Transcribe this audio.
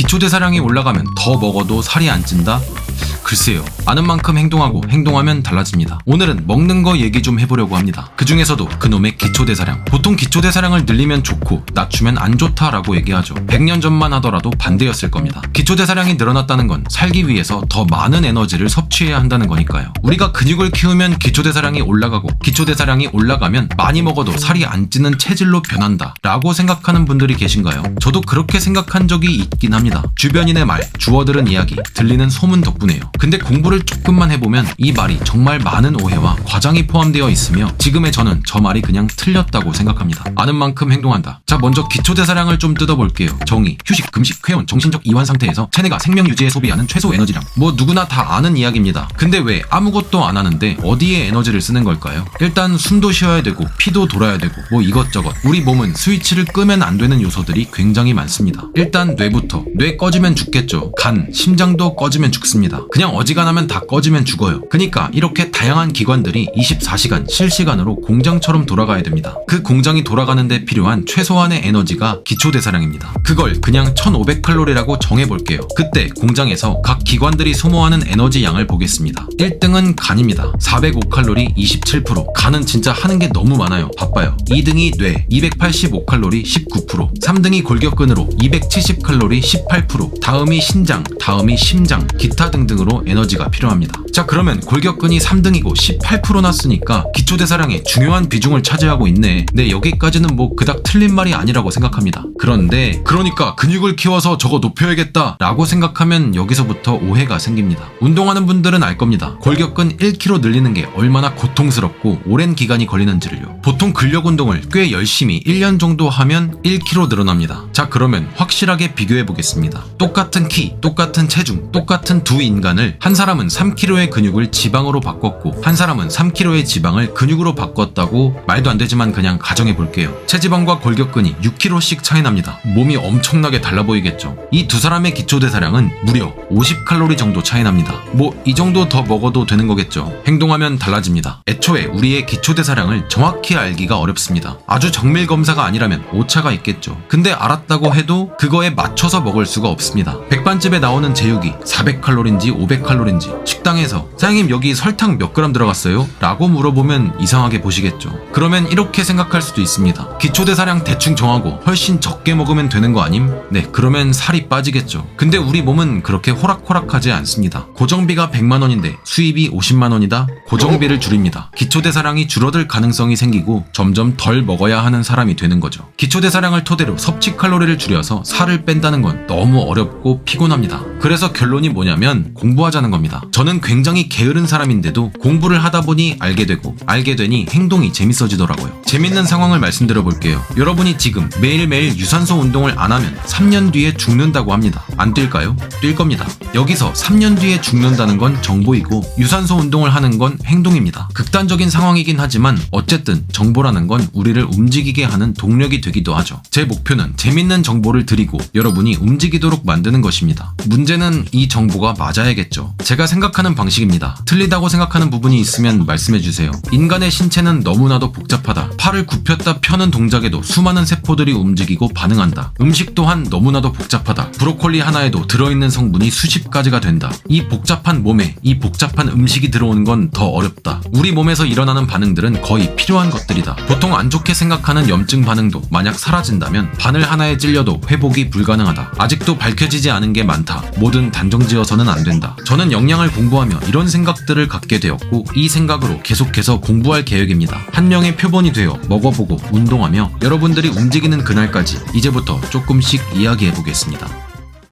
기초대사량이 올라가면 더 먹어도 살이 안 찐다? 글쎄요. 아는 만큼 행동하고 행동하면 달라집니다. 오늘은 먹는 거 얘기 좀 해보려고 합니다. 그 중에서도 그놈의 기초대사량. 보통 기초대사량을 늘리면 좋고 낮추면 안 좋다라고 얘기하죠. 100년 전만 하더라도 반대였을 겁니다. 기초대사량이 늘어났다는 건 살기 위해서 더 많은 에너지를 섭취해야 한다는 거니까요. 우리가 근육을 키우면 기초대사량이 올라가고 기초대사량이 올라가면 많이 먹어도 살이 안 찌는 체질로 변한다. 라고 생각하는 분들이 계신가요? 저도 그렇게 생각한 적이 있긴 합니다. 주변인의 말, 주워들은 이야기, 들리는 소문 덕분에요. 근데 공부를 조금만 해보면 이 말이 정말 많은 오해와 과장이 포함되어 있으며 지금의 저는 저 말이 그냥 틀렸다고 생각합니다. 아는 만큼 행동한다. 자, 먼저 기초대사량을 좀 뜯어볼게요. 정의, 휴식, 금식, 회원, 정신적 이완 상태에서 체내가 생명 유지에 소비하는 최소 에너지량. 뭐 누구나 다 아는 이야기입니다. 근데 왜 아무것도 안 하는데 어디에 에너지를 쓰는 걸까요? 일단 숨도 쉬어야 되고 피도 돌아야 되고 뭐 이것저것. 우리 몸은 스위치를 끄면 안 되는 요소들이 굉장히 많습니다. 일단 뇌부터. 뇌 꺼지면 죽겠죠. 간, 심장도 꺼지면 죽습니다. 그냥 어지간하면 다 꺼지면 죽어요. 그니까 이렇게 다양한 기관들이 24시간 실시간으로 공장처럼 돌아가야 됩니다. 그 공장이 돌아가는데 필요한 최소한의 에너지가 기초 대사량입니다. 그걸 그냥 1500칼로리라고 정해볼게요. 그때 공장에서 각 기관들이 소모하는 에너지 양을 보겠습니다. 1등은 간입니다. 405칼로리 27%. 간은 진짜 하는 게 너무 많아요. 바빠요. 2등이 뇌 285칼로리 19%. 3등이 골격근으로 270칼로리 18%. 다음이 신장, 다음이 심장, 기타 등등으로 에너지가 필요합니다. 자 그러면 골격근이 3등이고 18% 났으니까 기초대사량의 중요한 비중을 차지하고 있네. 네 여기까지는 뭐 그닥 틀린 말이 아니라고 생각합니다. 그런데 그러니까 근육을 키워서 저거 높여야겠다 라고 생각하면 여기서부터 오해가 생깁니다. 운동하는 분들은 알 겁니다. 골격근 1kg 늘리는 게 얼마나 고통스럽고 오랜 기간이 걸리는지를요. 보통 근력 운동을 꽤 열심히 1년 정도 하면 1kg 늘어납니다. 자 그러면 확실하게 비교해 보겠습니다. 똑같은 키, 똑같은 체중, 똑같은 두 인간을 한 사람은 3kg의 근육을 지방으로 바꿨고 한 사람은 3kg의 지방을 근육으로 바꿨다고 말도 안 되지만 그냥 가정해 볼게요. 체지방과 골격근이 6kg씩 차이 납니다. 몸이 엄청나게 달라 보이겠죠. 이 두 사람의 기초 대사량은 무려 50칼로리 정도 차이 납니다. 뭐 이 정도 더 먹어도 되는 거겠죠. 행동하면 달라집니다. 애초에 우리의 기초 대사량을 정확히 알기가 어렵습니다. 아주 정밀 검사가 아니라면 오차가 있겠죠. 근데 알았다고 해도 그거에 맞춰서 먹을 수가 없습니다. 백반집에 나오는 제육이 400칼로리인지 500칼로리인지 식당에서 사장님 여기 설탕 몇 그램 들어갔어요? 라고 물어보면 이상하게 보시겠죠. 그러면 이렇게 생각할 수도 있습니다. 기초대사량 대충 정하고 훨씬 적게 먹으면 되는 거 아님? 네, 그러면 살이 빠지겠죠. 근데 우리 몸은 그렇게 호락호락하지 않습니다. 고정비가 100만 원인데 수입이 50만 원이다? 고정비를 줄입니다. 기초대사량이 줄어들 가능성이 생기고 점점 덜 먹어야 하는 사람이 되는 거죠. 기초대사량을 토대로 섭취 칼로리를 줄여서 살을 뺀다는 건 너무 어렵고 피곤합니다. 그래서 결론이 뭐냐면 공부 하자는 겁니다. 저는 굉장히 게으른 사람인데도 공부를 하다 보니 알게 되고 알게 되니 행동이 재밌어지더라고요. 재밌는 상황을 말씀드려 볼게요. 여러분이 지금 매일매일 유산소 운동을 안 하면 3년 뒤에 죽는다고 합니다. 안 뛸까요? 뛸 겁니다. 여기서 3년 뒤에 죽는다는 건 정보이고 유산소 운동을 하는 건 행동입니다. 극단적인 상황이긴 하지만 어쨌든 정보라는 건 우리를 움직이게 하는 동력이 되기도 하죠. 제 목표는 재밌는 정보를 드리고 여러분이 움직이도록 만드는 것입니다. 문제는 이 정보가 맞아야겠죠. 제가 생각하는 방식입니다. 틀리다고 생각하는 부분이 있으면 말씀해 주세요. 인간의 신체는 너무나도 복잡하다. 팔을 굽혔다 펴는 동작에도 수많은 세포들이 움직이고 반응한다. 음식 또한 너무나도 복잡하다. 브로콜리 하나에도 들어있는 성분이 수십 가지가 된다. 이 복잡한 몸에 이 복잡한 음식이 들어오는 건 더 어렵다. 우리 몸에서 일어나는 반응들은 거의 필요한 것들이다. 보통 안 좋게 생각하는 염증 반응도 만약 사라진다면 바늘 하나에 찔려도 회복이 불가능하다. 아직도 밝혀지지 않은 게 많다. 뭐든 단정지어서는 안 된다. 저는 영양을 공부하며 이런 생각들을 갖게 되었고 이 생각으로 계속해서 공부할 계획입니다. 한 명의 표본이 되어 먹어보고 운동하며 여러분들이 움직이는 그날까지 이제부터 조금씩 이야기해 보겠습니다.